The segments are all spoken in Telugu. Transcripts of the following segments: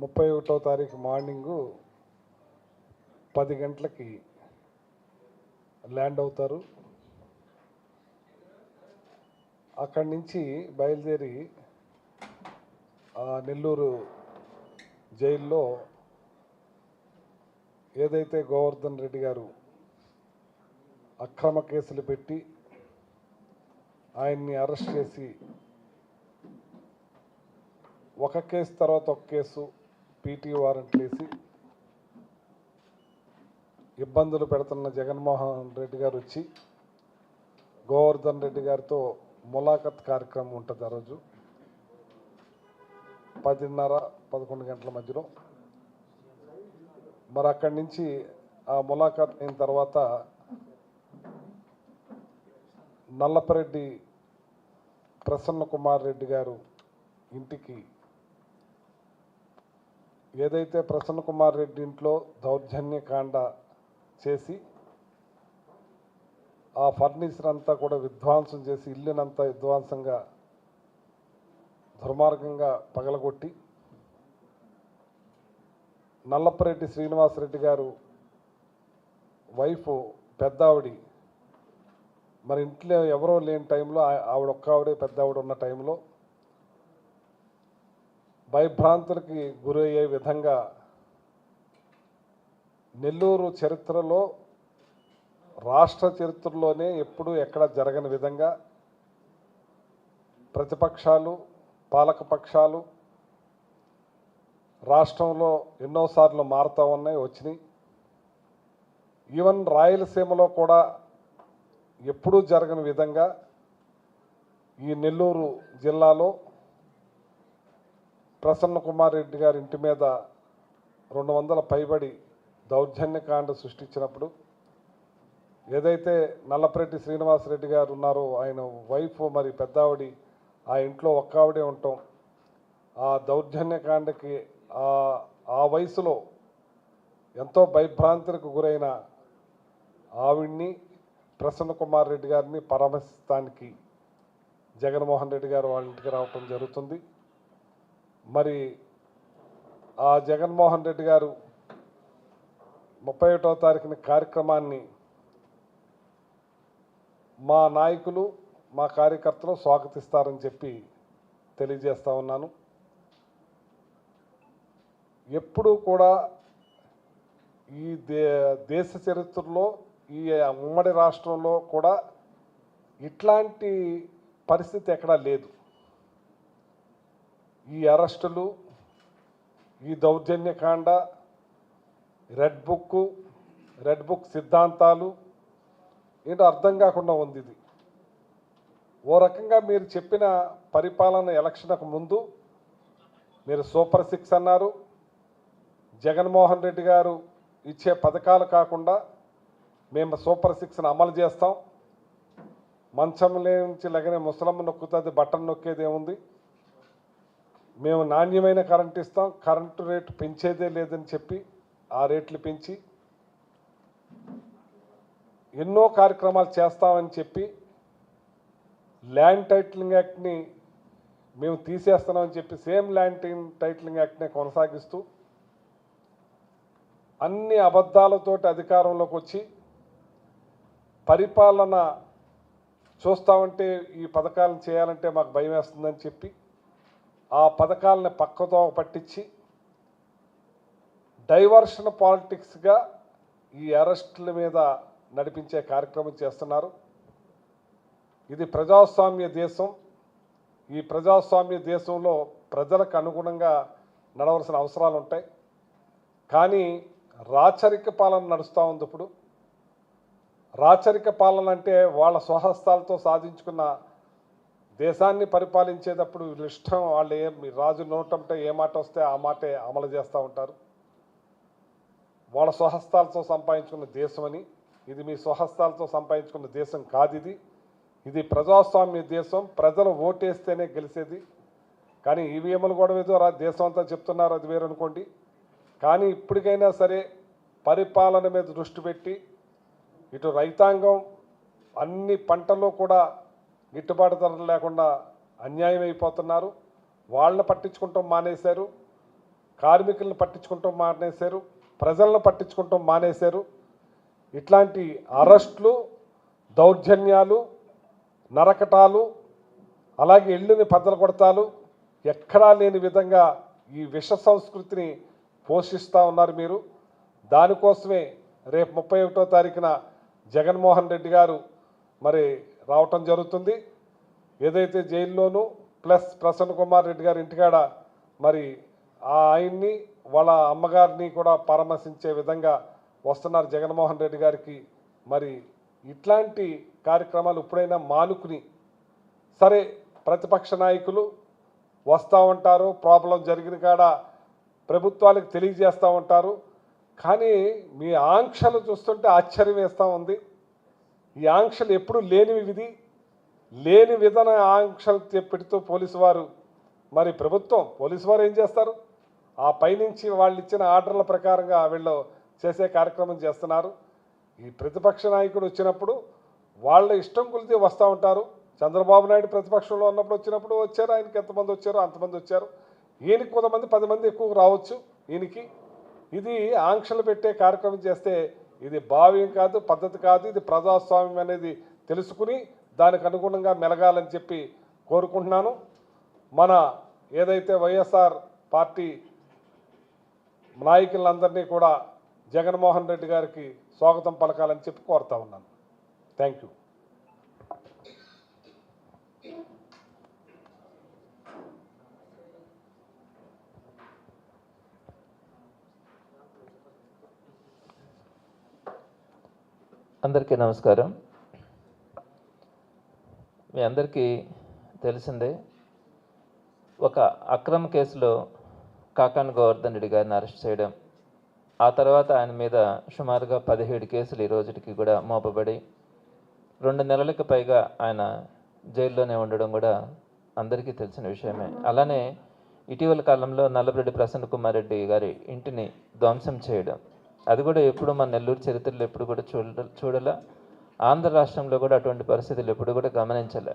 ముప్పై ఒకటో తారీఖు మార్నింగు పది గంటలకి ల్యాండ్ అవుతారు. అక్కడి నుంచి బయలుదేరి ఆ నెల్లూరు జైల్లో ఏదైతే గోవర్ధన్ రెడ్డి గారు అక్రమ కేసులు పెట్టి ఆయన్ని అరెస్ట్ చేసి ఒక కేసు తర్వాత ఒక కేసు పీటీ వారెంట్లు వేసి ఇబ్బందులు పెడుతున్న జగన్మోహన్ రెడ్డి గారు వచ్చి గోవర్ధన్ రెడ్డి గారితో ములాఖత్ కార్యక్రమం ఉంటుంది ఆ రోజు. పదిన్నర పదకొండు గంటల మధ్యలో. మరి అక్కడి నుంచి ఆ ములాఖాత్ అయిన తర్వాత నల్లపరెడ్డి ప్రసన్న కుమార్ రెడ్డి గారు ఇంటికి ఏదైతే ప్రసన్న కుమార్ రెడ్డి ఇంట్లో దౌర్జన్యకాండ చేసి ఆ ఫర్నిచర్ అంతా కూడా విధ్వంసం చేసి ఇల్లునంతా విధ్వంసంగా దుర్మార్గంగా పగలగొట్టి నల్లపరెడ్డి శ్రీనివాసరెడ్డి గారు వైఫ్ పెద్దావిడి మరి ఇంట్లో ఎవరో లేని టైంలో ఆ- ఆవిడ ఒక్క ఆవిడే పెద్ద ఆవిడ ఉన్న టైంలో భయభ్రాంతులకి గురయ్యే విధంగా నెల్లూరు చరిత్రలో రాష్ట్ర చరిత్రలోనే ఎప్పుడూ ఎక్కడ జరగని విధంగా ప్రతిపక్షాలు పాలకపక్షాలు రాష్ట్రంలో ఎన్నోసార్లు మారుతూ ఉన్నాయి వచ్చినాయి. ఈవెన్ రాయలసీమలో కూడా ఎప్పుడూ జరగని విధంగా ఈ నెల్లూరు జిల్లాలో ప్రసన్న కుమార్ రెడ్డి గారి ఇంటి మీద రెండు వందల పైబడి దౌర్జన్యకాండ సృష్టించినప్పుడు ఏదైతే నల్లపరెడ్డి శ్రీనివాసరెడ్డి గారు ఉన్నారో ఆయన వైఫ్ మరి పెద్దావిడి ఆ ఇంట్లో ఒక్క ఆవిడే ఉంటాం. ఆ దౌర్జన్యకాండకి ఆ వయసులో ఎంతో భయభ్రాంతులకు గురైన ఆవిడ్ని ప్రసన్న కుమార్ రెడ్డి గారిని పరామర్శిస్తానికి జగన్మోహన్ రెడ్డి గారు వాళ్ళ ఇంటికి రావటం జరుగుతుంది. మరి ఆ జగన్మోహన్ రెడ్డి గారు ముప్పై ఒకటో తారీఖున కార్యక్రమాన్ని మా నాయకులు మా కార్యకర్తలు స్వాగతిస్తారని చెప్పి తెలియజేస్తా ఉన్నాను. ఎప్పుడూ కూడా ఈ దే దేశ చరిత్రలో ఈ ఉమ్మడి రాష్ట్రంలో కూడా ఇట్లాంటి పరిస్థితి ఎక్కడా లేదు. ఈ అరెస్టులు ఈ దౌర్జన్యకాండ రెడ్ బుక్ రెడ్ బుక్ సిద్ధాంతాలు ఏంటో అర్థం కాకుండా ఉంది ఇది. ఓ రకంగా మీరు చెప్పిన పరిపాలన ఎలక్షన్కు ముందు మీరు సూపర్ సిక్స్ అన్నారు. జగన్మోహన్ రెడ్డి గారు ఇచ్చే పథకాలు కాకుండా మేము సూపర్ సిక్స్ని అమలు చేస్తాం. మంచం లేనించి లగనే ముసలమ్మ నొక్కుతుంది బట్టను నొక్కేది ఏముంది? మేము నాణ్యమైన కరెంట్ ఇస్తాం కరెంటు రేటు పెంచేదే లేదని చెప్పి ఆ రేట్లు పెంచి ఎన్నో కార్యక్రమాలు చేస్తామని చెప్పి ల్యాండ్ టైటిలింగ్ యాక్ట్ని మేము తీసేస్తున్నామని చెప్పి సేమ్ ల్యాండ్ టైటిలింగ్ యాక్ట్నే కొనసాగిస్తూ అన్ని అబద్ధాలతోటి అధికారంలోకి వచ్చి పరిపాలన చూస్తామంటే ఈ పథకాలను చేయాలంటే మాకు భయం వేస్తుందని చెప్పి ఆ పథకాలని పక్కతో పట్టించి డైవర్షన్ పాలిటిక్స్గా ఈ అరెస్టుల మీద నడిపించే కార్యక్రమం చేస్తున్నారు. ఇది ప్రజాస్వామ్య దేశం. ఈ ప్రజాస్వామ్య దేశంలో ప్రజలకు అనుగుణంగా నడవలసిన అవసరాలు ఉంటాయి. కానీ రాచరిక పాలన నడుస్తూ ఉంది ఇప్పుడు. రాచరిక పాలన అంటే వాళ్ళ స్వహస్తాలతో సాధించుకున్న దేశాన్ని పరిపాలించేటప్పుడు వీళ్ళ ఇష్టం వాళ్ళు ఏ రాజు నోటంటే ఏ మాట వస్తే ఆ మాటే అమలు చేస్తూ ఉంటారు. వాళ్ళ స్వహస్తాలతో సంపాదించుకున్న దేశం అని. ఇది మీ స్వహస్తాలతో సంపాదించుకున్న దేశం కాదు ఇది. ఇది ప్రజాస్వామ్య దేశం. ప్రజలు ఓటేస్తేనే గెలిచేది. కానీ ఈవీఎంలు కూడా ఏదో దేశం అంతా చెప్తున్నారు అది వేరు అనుకోండి కానీ ఇప్పటికైనా సరే పరిపాలన మీద దృష్టి పెట్టి ఇటు రైతాంగం అన్ని పంటల్లో కూడా గిట్టుబాటు ధరలు లేకుండా అన్యాయం అయిపోతున్నారు. వాళ్ళని పట్టించుకుంటాం మానేశారు. కార్మికులను పట్టించుకుంటాం మానేశారు. ప్రజలను పట్టించుకుంటాం మానేశారు. ఇట్లాంటి అరెస్టులు దౌర్జన్యాలు నరకటాలు అలాగే ఇళ్ళుని పద్దలు కొడతాలు ఎక్కడా లేని విధంగా ఈ విష సంస్కృతిని పోషిస్తూ ఉన్నారు మీరు. దానికోసమే రేపు ముప్పై ఒకటో తారీఖున జగన్మోహన్ రెడ్డి గారు మరి రావటం జరుగుతుంది. ఏదైతే జైల్లోనూ ప్లస్ ప్రసన్న కుమార్ రెడ్డి గారి ఇంటికాడ మరి ఆ ఆయన్ని వాళ్ళ అమ్మగారిని కూడా పరామర్శించే విధంగా వస్తున్నారు జగన్మోహన్ రెడ్డి గారికి. మరి ఇట్లాంటి కార్యక్రమాలు ఎప్పుడైనా మానుకుని సరే ప్రతిపక్ష నాయకులు వస్తూ ఉంటారు ప్రాబ్లం జరిగిన కాడ ప్రభుత్వాలకు తెలియజేస్తూ ఉంటారు. కానీ మీ ఆంక్షలు చూస్తుంటే ఆశ్చర్యం వేస్తూ ఉంది. ఈ ఆంక్షలు ఎప్పుడు లేనివి విధి లేని విధాన ఆంక్షలు తె- పెడుతూ పోలీసు వారు మరి ప్రభుత్వం పోలీసు వారు ఏం చేస్తారు? ఆ పైనుంచి వాళ్ళు ఇచ్చిన ఆర్డర్ల ప్రకారంగా వీళ్ళు చేసే కార్యక్రమం చేస్తున్నారు. ఈ ప్రతిపక్ష నాయకుడు వచ్చినప్పుడు వాళ్ళ ఇష్టం కొలిది వస్తూ ఉంటారు. చంద్రబాబు నాయుడు ప్రతిపక్షంలో ఉన్నప్పుడు వచ్చినప్పుడు వచ్చారు. ఆయనకి ఎంతమంది వచ్చారో అంతమంది వచ్చారు. ఈయనకి కొంతమంది పది మంది ఎక్కువ రావచ్చు ఈయనకి. ఇది ఆంక్షలు పెట్టే కార్యక్రమం చేస్తే ఇది భావ్యం కాదు పద్ధతి కాదు ఇది ప్రజాస్వామ్యం అనేది తెలుసుకుని దానికి అనుగుణంగా మెలగాలని చెప్పి కోరుకుంటున్నాను. మన ఏదైతే వైఎస్ఆర్ పార్టీ నాయకులందరినీ కూడా జగన్మోహన్ రెడ్డి గారికి స్వాగతం పలకాలని చెప్పి కోరుతా ఉన్నాను. థ్యాంక్ యూ అందరికీ నమస్కారం. మీ అందరికీ తెలిసిందే ఒక అక్రమ కేసులో కాకాన్ గోవర్ధన్ రెడ్డి గారిని అరెస్ట్ చేయడం ఆ తర్వాత ఆయన మీద సుమారుగా పదిహేడు కేసులు ఈ రోజుకి కూడా మోపబడి రెండు నెలలకు పైగా ఆయన జైల్లోనే ఉండడం కూడా అందరికీ తెలిసిన విషయమే. అలానే ఇటీవల కాలంలో నల్లబరెడ్డి ప్రసన్న కుమార్ రెడ్డి గారి ఇంటిని ధ్వంసం చేయడం అది కూడా ఎప్పుడు మన నెల్లూరు చరిత్రలో ఎప్పుడు కూడా చూడ చూడలే. ఆంధ్ర రాష్ట్రంలో కూడా అటువంటి పరిస్థితులు ఎప్పుడు కూడా గమనించలే.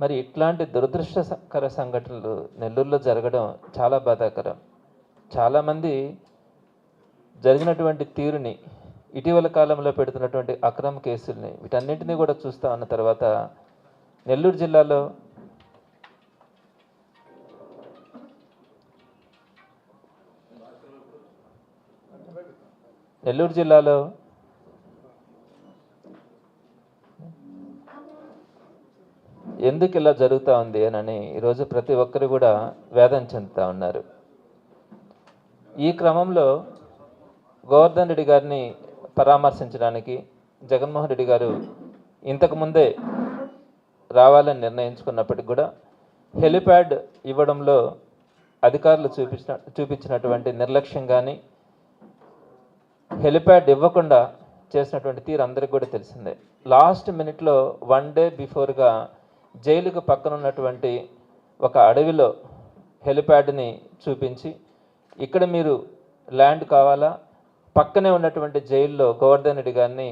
మరి ఇట్లాంటి దురదృష్టకర సంఘటనలు నెల్లూరులో జరగడం చాలా బాధాకరం. చాలామంది జరిగినటువంటి తీరుని ఇటీవల కాలంలో పెడుతున్నటువంటి అక్రమ కేసుల్ని వీటన్నింటినీ కూడా చూస్తా ఉన్న తర్వాత నెల్లూరు జిల్లాలో నెల్లూరు జిల్లాలో ఎందుకు ఇలా జరుగుతూ ఉంది అని ఈరోజు ప్రతి ఒక్కరు కూడా వేదన చెందుతూ ఉన్నారు. ఈ క్రమంలో గోవర్ధన్ రెడ్డి గారిని పరామర్శించడానికి జగన్మోహన్ రెడ్డి గారు ఇంతకుముందే రావాలని నిర్ణయించుకున్నప్పటికి కూడా హెలిప్యాడ్ ఇవ్వడంలో అధికారులు చూపించిన చూపించినటువంటి నిర్లక్ష్యం కానీ హెలిప్యాడ్ ఇవ్వకుండా చేసినటువంటి తీరు అందరికి కూడా తెలిసిందే. లాస్ట్ మినిట్లో వన్ డే బిఫోర్గా జైలుకు పక్కన ఉన్నటువంటి ఒక అడవిలో హెలిప్యాడ్ని చూపించి ఇక్కడ మీరు ల్యాండ్ కావాలా? పక్కనే ఉన్నటువంటి జైల్లో గోవర్ధన్ రెడ్డి గారిని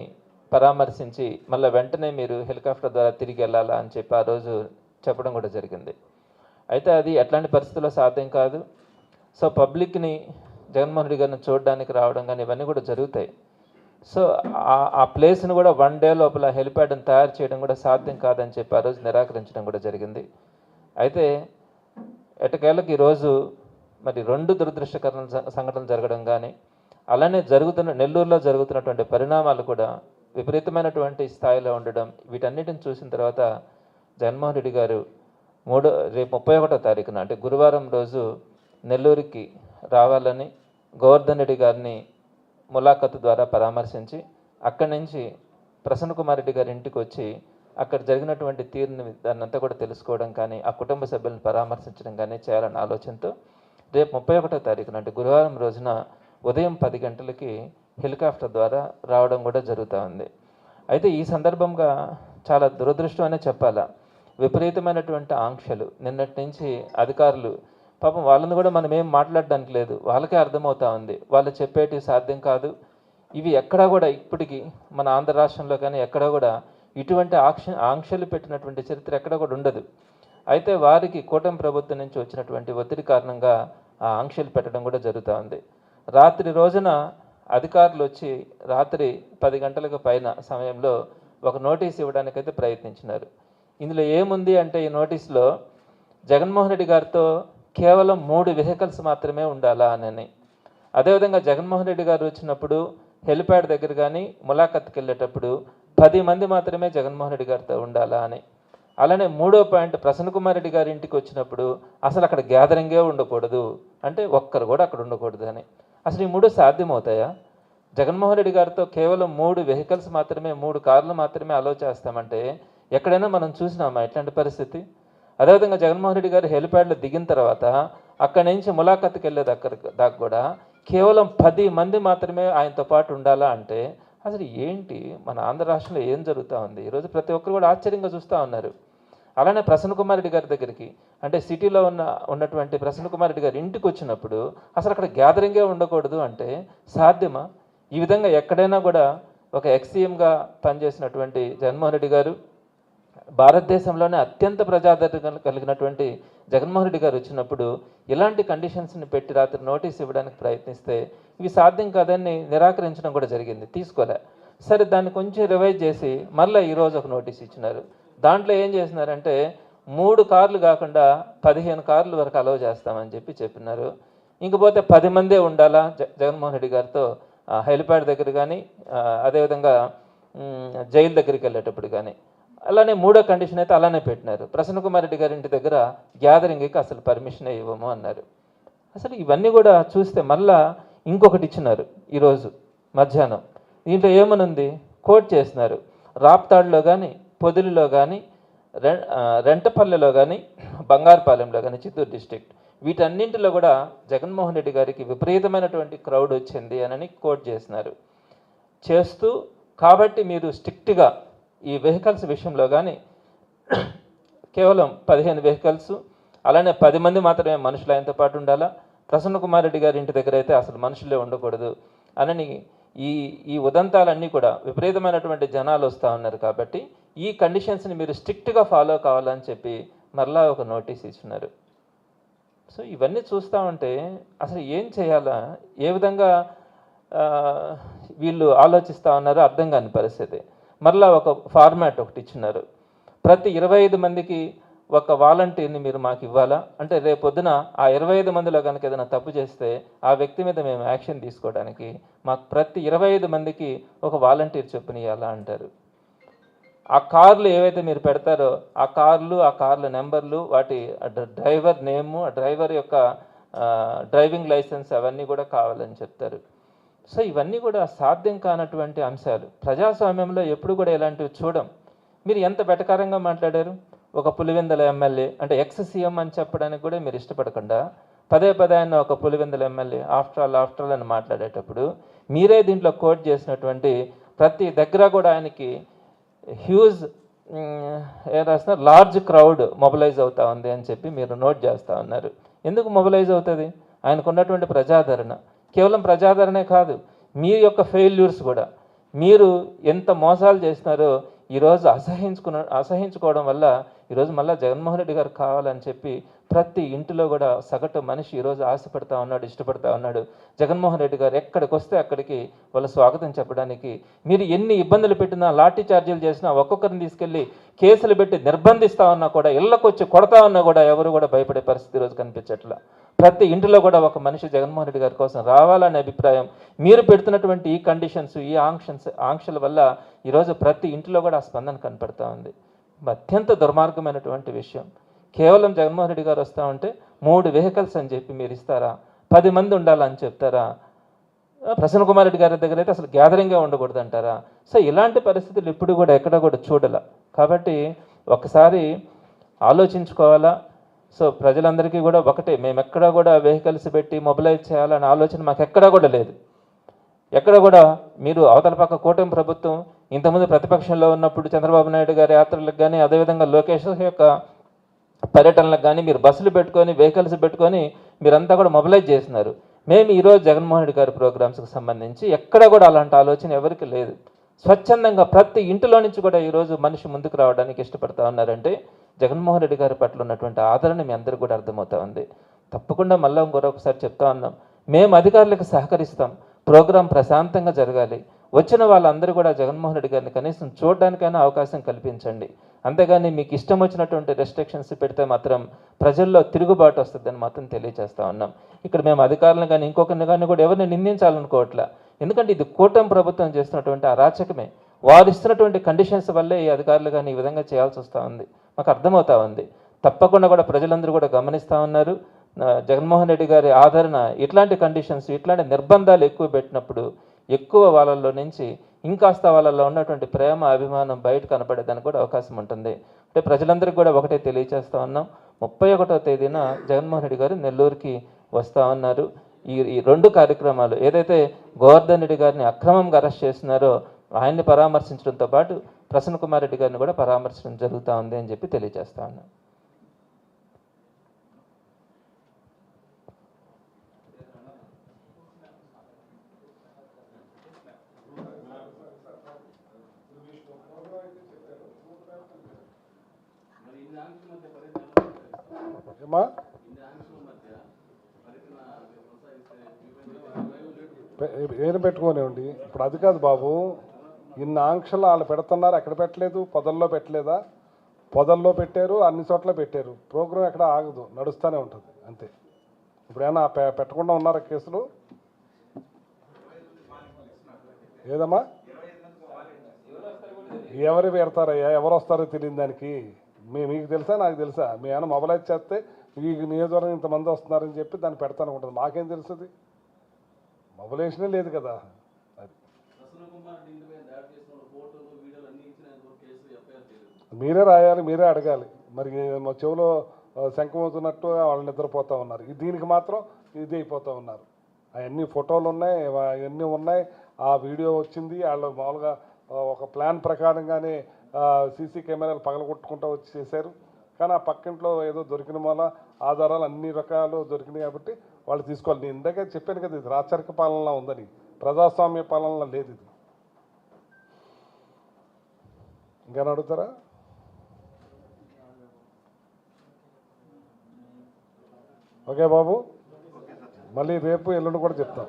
పరామర్శించి మళ్ళీ వెంటనే మీరు హెలికాప్టర్ ద్వారా తిరిగి వెళ్ళాలా అని చెప్పి ఆ రోజు చెప్పడం కూడా జరిగింది. అయితే అది ఎట్లాంటి పరిస్థితుల్లో సాధ్యం కాదు. సో పబ్లిక్ని జగన్మోహన్ రెడ్డి గారిని చూడడానికి రావడం కానీ ఇవన్నీ కూడా జరుగుతాయి. సో ఆ- ఆ ప్లేస్ని కూడా వన్ డే లోపల హెలిప్యాడ్ని తయారు చేయడం కూడా సాధ్యం కాదని చెప్పి ఆ రోజు నిరాకరించడం కూడా జరిగింది. అయితే ఎటకేళ్ళకి ఈరోజు మరి రెండు దురదృష్టకర సంఘటనలు జరగడం కానీ అలానే జరుగుతున్న నెల్లూరులో జరుగుతున్నటువంటి పరిణామాలు కూడా విపరీతమైనటువంటి స్థాయిలో ఉండడం వీటన్నిటిని చూసిన తర్వాత జగన్మోహన్ రెడ్డి గారు మూడో రేపు ముప్పై ఒకటో తారీఖున అంటే గురువారం రోజు నెల్లూరుకి రావాలని గోవర్ధన్ రెడ్డి గారిని ములాఖతు ద్వారా పరామర్శించి అక్కడి నుంచి ప్రసన్న కుమార్ రెడ్డి గారి ఇంటికి వచ్చి అక్కడ జరిగినటువంటి తీరుని దాన్నంతా కూడా తెలుసుకోవడం కానీ ఆ కుటుంబ సభ్యులను పరామర్శించడం కానీ చేయాలన్న ఆలోచనతో రేపు ముప్పై ఒకటో తారీఖున అంటే గురువారం రోజున ఉదయం పది గంటలకి హెలికాప్టర్ ద్వారా రావడం కూడా జరుగుతూ ఉంది. అయితే ఈ సందర్భంగా చాలా దురదృష్టం అనే చెప్పాలా? విపరీతమైనటువంటి ఆంక్షలు. నిన్నటి నుంచి అధికారులు పాపం వాళ్ళని కూడా మనం ఏం మాట్లాడడానికి లేదు. వాళ్ళకే అర్థమవుతా ఉంది. వాళ్ళు చెప్పేటి సాధ్యం కాదు. ఇవి ఎక్కడా కూడా ఇప్పటికీ మన ఆంధ్ర రాష్ట్రంలో కానీ ఎక్కడా కూడా ఇటువంటి ఆక్ష ఆంక్షలు పెట్టినటువంటి చరిత్ర ఎక్కడా కూడా ఉండదు. అయితే వారికి కూటమి ప్రభుత్వం నుంచి వచ్చినటువంటి ఒత్తిడి కారణంగా ఆ ఆంక్షలు పెట్టడం కూడా జరుగుతూ ఉంది. రాత్రి రోజున అధికారులు వచ్చి రాత్రి పది గంటలకు పైన సమయంలో ఒక నోటీస్ ఇవ్వడానికైతే ప్రయత్నించినారు. ఇందులో ఏముంది అంటే ఈ నోటీస్లో జగన్మోహన్ రెడ్డి గారితో కేవలం మూడు వెహికల్స్ మాత్రమే ఉండాలా అని. అదేవిధంగా జగన్మోహన్ రెడ్డి గారు వచ్చినప్పుడు హెలిప్యాడ్ దగ్గర కానీ ములాఖత్కి వెళ్ళేటప్పుడు పది మంది మాత్రమే జగన్మోహన్ రెడ్డి గారితో ఉండాలా అని. అలానే మూడో పాయింట్ ప్రసన్న కుమార్ రెడ్డి గారి ఇంటికి వచ్చినప్పుడు అసలు అక్కడ గ్యాదరింగే ఉండకూడదు. అంటే ఒక్కరు కూడా అక్కడ ఉండకూడదు అని. అసలు ఈ మూడు సాధ్యమవుతాయా? జగన్మోహన్ రెడ్డి గారితో కేవలం మూడు వెహికల్స్ మాత్రమే మూడు కార్లు మాత్రమే అలో చేస్తామంటే ఎక్కడైనా మనం చూసినామా ఇట్లాంటి పరిస్థితి? అదేవిధంగా జగన్మోహన్ రెడ్డి గారు హెలిప్యాడ్లో దిగిన తర్వాత అక్కడి నుంచి ములాఖత్కి వెళ్ళే దగ్గర దాకా కూడా కేవలం పది మంది మాత్రమే ఆయనతో పాటు ఉండాలా అంటే అసలు ఏంటి? మన ఆంధ్ర రాష్ట్రంలో ఏం జరుగుతూ ఉంది? ఈరోజు ప్రతి ఒక్కరు కూడా ఆశ్చర్యంగా చూస్తూ ఉన్నారు. అలానే ప్రసన్న కుమార్ రెడ్డి గారి దగ్గరికి అంటే సిటీలో ఉన్న ఉన్నటువంటి ప్రసన్న కుమార్ రెడ్డి గారి ఇంటికి వచ్చినప్పుడు అసలు అక్కడ గ్యాదరింగే ఉండకూడదు అంటే సాధ్యమా? ఈ విధంగా ఎక్కడైనా కూడా ఒక ఎక్సీఎంగా పనిచేసినటువంటి జగన్మోహన్ రెడ్డి గారు భారతదేశంలోనే అత్యంత ప్రజాదరణ కలిగినటువంటి జగన్మోహన్ రెడ్డి గారు వచ్చినప్పుడు ఇలాంటి కండిషన్స్ని పెట్టి రాత్రి నోటీస్ ఇవ్వడానికి ప్రయత్నిస్తే ఇవి సాధ్యం కాదని నిరాకరించడం కూడా జరిగింది. తీసుకోలే. సరే దాన్ని కొంచెం రివైజ్ చేసి మళ్ళీ ఈరోజు ఒక నోటీస్ ఇచ్చినారు. దాంట్లో ఏం చేసినారంటే మూడు కార్లు కాకుండా పదిహేను కార్లు వరకు అలవ్ చేస్తామని చెప్పి చెప్పినారు. ఇంకపోతే పది మందే ఉండాలా జ జగన్మోహన్ రెడ్డి గారితో? హెలిప్యాడ్ దగ్గర కానీ అదేవిధంగా జైలు దగ్గరికి వెళ్ళేటప్పుడు కానీ అలానే మూడో కండిషన్ అయితే అలానే పెట్టినారు. ప్రసన్న కుమార్ రెడ్డి గారి ఇంటి దగ్గర గ్యాదరింగ్కి అసలు పర్మిషన్ ఇవ్వము అన్నారు. అసలు ఇవన్నీ కూడా చూస్తే మళ్ళా ఇంకొకటి ఇచ్చినారు ఈరోజు మధ్యాహ్నం. దీంట్లో ఏమనుంది? కోట్ చేసినారు. రాప్తాడులో కానీ పొదిలిలో కానీ రె రెంటపల్లెలో కానీ బంగారుపాలెంలో కానీ చిత్తూరు డిస్ట్రిక్ట్ వీటన్నింటిలో కూడా జగన్మోహన్ రెడ్డి గారికి విపరీతమైనటువంటి క్రౌడ్ వచ్చింది అని కోట్ చేసినారు. చేస్తూ కాబట్టి మీరు స్ట్రిక్ట్గా ఈ వెహికల్స్ విషయంలో కానీ కేవలం పదిహేను వెహికల్స్ అలానే పది మంది మాత్రమే మనుషులు ఆయనతో పాటు ఉండాలా? ప్రసన్న కుమార్ రెడ్డి గారి ఇంటి దగ్గర అయితే అసలు మనుషులే ఉండకూడదు. అనని ఈ ఈ ఉదంతాలన్నీ కూడా విపరీతమైనటువంటి జనాలు వస్తూ ఉన్నారు కాబట్టి ఈ కండిషన్స్ని మీరు స్ట్రిక్ట్గా ఫాలో కావాలని చెప్పి మరలా ఒక నోటీస్ ఇచ్చినారు సో ఇవన్నీ చూస్తూ ఉంటే అసలు ఏం చేయాలా? ఏ విధంగా వీళ్ళు ఆలోచిస్తూ ఉన్నారో అర్థం కాని పరిస్థితి. మరలా ఒక ఫార్మాట్ ఒకటి ఇచ్చినారు. ప్రతి ఇరవై ఐదు మందికి ఒక వాలంటీర్ని మీరు మాకు ఇవ్వాలా? అంటే రేపొద్దున ఆ ఇరవై ఐదు మందిలో కనుక ఏదైనా తప్పు చేస్తే ఆ వ్యక్తి మీద మేము యాక్షన్ తీసుకోవడానికి మాకు ప్రతి ఇరవై ఐదు మందికి ఒక వాలంటీర్ చొప్పున ఇవ్వాలా అంటారు. ఆ కార్లు ఏవైతే మీరు పెడతారో ఆ కార్లు ఆ కార్ల నెంబర్లు వాటి డ్రైవర్ నేము ఆ డ్రైవర్ యొక్క డ్రైవింగ్ లైసెన్స్ అవన్నీ కూడా కావాలని చెప్తారు. సో ఇవన్నీ కూడా సాధ్యం కానటువంటి అంశాలు. ప్రజాస్వామ్యంలో ఎప్పుడు కూడా ఇలాంటివి చూడం. మీరు ఎంత బెటకారంగా మాట్లాడారు? ఒక పులివెందల ఎమ్మెల్యే అంటే ఎక్స్ సీఎం అని చెప్పడానికి కూడా మీరు ఇష్టపడకుండా పదే పదే ఆయన ఒక Pulivendula MLA after all after all అని మాట్లాడేటప్పుడు మీరే దీంట్లో కోట్ చేసినటువంటి ప్రతి దగ్గర కూడా ఆయనకి హ్యూజ్ ఏం రాస్తున్నారు లార్జ్ క్రౌడ్ మొబిలైజ్ అవుతా ఉంది అని చెప్పి మీరు నోట్ చేస్తూ ఉన్నారు. ఎందుకు మొబిలైజ్ అవుతుంది? ఆయనకు ఉన్నటువంటి ప్రజాదరణ. కేవలం ప్రజాదరణే కాదు మీ యొక్క ఫెయిల్యూర్స్ కూడా. మీరు ఎంత మోసాలు చేసినారో ఈరోజు అసహించుకున్న అసహించుకోవడం వల్ల ఈరోజు మళ్ళీ జగన్మోహన్ రెడ్డి గారు కావాలని చెప్పి ప్రతి ఇంటిలో కూడా సగటు మనిషి ఈరోజు ఆశపడతా ఉన్నాడు ఇష్టపడతా ఉన్నాడు. జగన్మోహన్ రెడ్డి గారు ఎక్కడికి వస్తే అక్కడికి వాళ్ళ స్వాగతం చెప్పడానికి. మీరు ఎన్ని ఇబ్బందులు పెట్టినా లాఠీ చార్జీలు చేసినా ఒక్కొక్కరిని తీసుకెళ్ళి కేసులు పెట్టి నిర్బంధిస్తా ఉన్నా కూడా ఇళ్ళకొచ్చి కొడతా ఉన్నా కూడా ఎవరు కూడా భయపడే పరిస్థితి ఈరోజు కనిపించట్లా. ప్రతి ఇంటిలో కూడా ఒక మనిషి జగన్మోహన్ రెడ్డి గారి కోసం రావాలనే అభిప్రాయం. మీరు పెడుతున్నటువంటి ఈ కండిషన్స్ ఈ ఆంక్షన్స్ ఆంక్షల వల్ల ఈరోజు ప్రతి ఇంటిలో కూడా ఆ స్పందన కనపడతా ఉంది. అత్యంత దుర్మార్గమైనటువంటి విషయం. కేవలం జగన్మోహన్ రెడ్డి గారు వస్తూ ఉంటే మూడు వెహికల్స్ అని చెప్పి మీరు ఇస్తారా? పది మంది ఉండాలని చెప్తారా? ప్రసన్న కుమార్ రెడ్డి గారి దగ్గర అయితే అసలు గ్యాదరింగ్గా ఉండకూడదు అంటారా సో ఇలాంటి పరిస్థితులు ఇప్పుడు కూడా ఎక్కడ కూడా చూడాల. కాబట్టి ఒకసారి ఆలోచించుకోవాలా? సో ప్రజలందరికీ కూడా ఒకటే మేము ఎక్కడ కూడా వెహికల్స్ పెట్టి మొబిలైజ్ చేయాలనే ఆలోచన మాకు ఎక్కడా కూడా లేదు. ఎక్కడ కూడా మీరు అవతల పక్క కూటమి ప్రభుత్వం ఇంతకుముందు ప్రతిపక్షంలో ఉన్నప్పుడు చంద్రబాబు నాయుడు గారి యాత్రలకు కానీ అదేవిధంగా లోకేష్ యొక్క పర్యటనలకు కానీ మీరు బస్సులు పెట్టుకొని వెహికల్స్ పెట్టుకొని మీరంతా కూడా మొబిలైజ్ చేసినారు మేము ఈరోజు జగన్మోహన్ రెడ్డి గారి ప్రోగ్రామ్స్కి సంబంధించి ఎక్కడ కూడా అలాంటి ఆలోచన ఎవరికి లేదు. స్వచ్ఛందంగా ప్రతి ఇంటిలో నుంచి కూడా ఈరోజు మనిషి ముందుకు రావడానికి ఇష్టపడతా ఉన్నారంటే జగన్మోహన్ రెడ్డి గారి పట్ల ఉన్నటువంటి ఆదరణ మీ అందరికీ కూడా అర్థమవుతా ఉంది. తప్పకుండా మళ్ళీ ఇంకొకసారి చెప్తా ఉన్నాం. మేము అధికారులకు సహకరిస్తాం. ప్రోగ్రాం ప్రశాంతంగా జరగాలి. వచ్చిన వాళ్ళందరూ కూడా జగన్మోహన్ రెడ్డి గారిని కనీసం చూడడానికైనా అవకాశం కల్పించండి. అంతేగాని మీకు ఇష్టం వచ్చినటువంటి రెస్ట్రిక్షన్స్ పెడితే మాత్రం ప్రజల్లో తిరుగుబాటు వస్తుందని మాత్రం తెలియజేస్తా ఉన్నాం. ఇక్కడ మేము అధికారులను కానీ ఇంకొకరిని కానీ కూడా ఎవరిని నిందించాలనుకోవట్లే. ఎందుకంటే ఇది కూటమి ప్రభుత్వం చేస్తున్నటువంటి అరాచకమే. వారు ఇస్తున్నటువంటి కండిషన్స్ వల్లే ఈ అధికారులు కానీ ఈ విధంగా చేయాల్సి వస్తూ ఉంది. మాకు అర్థమవుతా ఉంది. తప్పకుండా కూడా ప్రజలందరూ కూడా గమనిస్తూ ఉన్నారు. జగన్మోహన్ రెడ్డి గారి ఆదరణ ఇట్లాంటి కండిషన్స్ ఇట్లాంటి నిర్బంధాలు ఎక్కువ పెట్టినప్పుడు ఎక్కువ వాళ్ళల్లో నుంచి ఇంకాస్త వాళ్ళల్లో ఉన్నటువంటి ప్రేమ అభిమానం బయట కనపడేదానికి కూడా అవకాశం ఉంటుంది. అంటే ప్రజలందరికీ కూడా ఒకటే తెలియజేస్తా ఉన్నాం. ముప్పై ఒకటో తేదీన జగన్మోహన్ రెడ్డి గారు నెల్లూరుకి వస్తా ఉన్నారు. ఈ ఈ రెండు కార్యక్రమాలు ఏదైతే గోవర్ధన్ రెడ్డి గారిని అక్రమంగా అరెస్ట్ చేస్తున్నారో ఆయన్ని పరామర్శించడంతో పాటు ప్రసన్న కుమార్ రెడ్డి గారిని కూడా పరామర్శించడం జరుగుతూ ఉంది అని చెప్పి తెలియజేస్తా ఉన్నాం. ఏమా పె- ఏం పెట్టుకోనివ్వండి. ఇప్పుడు అది కాదు బాబు. ఇన్ని ఆంక్షలు వాళ్ళు పెడుతున్నారు ఎక్కడ పెట్టలేదు? పొదల్లో పెట్టలేదా? పొదల్లో పెట్టారు అన్ని చోట్ల పెట్టారు. ప్రోగ్రాం ఎక్కడ ఆగదు నడుస్తూనే ఉంటుంది అంతే. ఇప్పుడు ఏమన్నా పెట్టకుండా ఉన్నారా కేసులు? ఏదమ్మా? ఎవరు పెడతారయ్యా? ఎవరు వస్తారో తెలియని దానికి. మీ మీకు తెలుసా? నాకు తెలుసా? మీ ఏమైనా మొబైల్ చేస్తే మీకు నియోజకవర్గం ఇంతమంది వస్తున్నారని చెప్పి దాన్ని పెడతాను ఉంటుంది మాకేం తెలుస్తుంది? మొబైలేషనే లేదు కదా. అది. మీరే రాయాలి మీరే అడగాలి. మరి మా శంఖమవుతున్నట్టు వాళ్ళు నిద్రపోతూ ఉన్నారు. దీనికి మాత్రం ఇది అయిపోతూ ఉన్నారు. అవన్నీ ఫోటోలు ఉన్నాయి అవన్నీ ఉన్నాయి. ఆ వీడియో వచ్చింది. వాళ్ళు మామూలుగా ఒక ప్లాన్ ప్రకారంగానే సీసీ కెమెరాలు పగలగొట్టుకుంటూ వచ్చి చేశారు. కానీ ఆ పక్కింట్లో ఏదో దొరికిన వల్ల ఆధారాలు అన్ని రకాలు దొరికినాయి కాబట్టి వాళ్ళు తీసుకోవాలి. నేను ఇందాక చెప్పాను కదా ఇది రాచరిక పాలనలా ఉందని. ప్రజాస్వామ్య పాలనలా లేదు ఇది. ఇంకా అడుగుతారా? ఓకే బాబు. మళ్ళీ రేపు ఎల్లుండి కూడా చెప్తాం.